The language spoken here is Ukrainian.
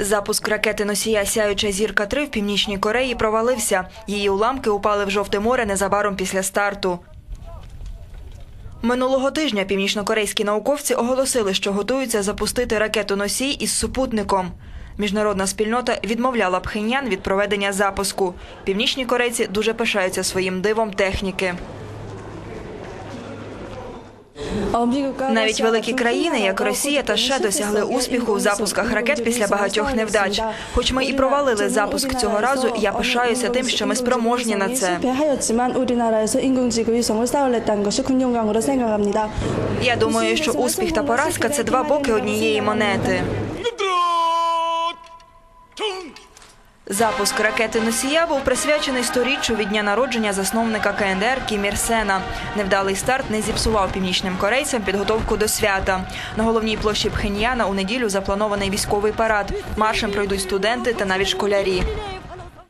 Запуск ракети носія Сяюча зірка 3 в північній Кореї провалився. Її уламки упали в жовте море незабаром після старту. Минулого тижня північнокорейські науковці оголосили, що готуються запустити ракету носій із супутником. Міжнародна спільнота відмовляла Пхеньян від проведення запуску. Північні корейці дуже пишаються своїм дивом техніки. Навіть великі країни, як Росія та США, досягли успіху у запусках ракет після багатьох невдач. Хоч ми і провалили запуск цього разу, я пишаюся тим, що ми спроможні на це. Я думаю, що успіх та поразка це два боки однієї монети. Запуск ракети носія був присвячений сторіччю від дня народження засновника КНДР Кім Ір Сена. Невдалий старт не зіпсував північним корейцям підготовку до свята. На головній площі Пхеньяна у неділю запланований військовий парад. Маршем пройдуть студенти та навіть школярі.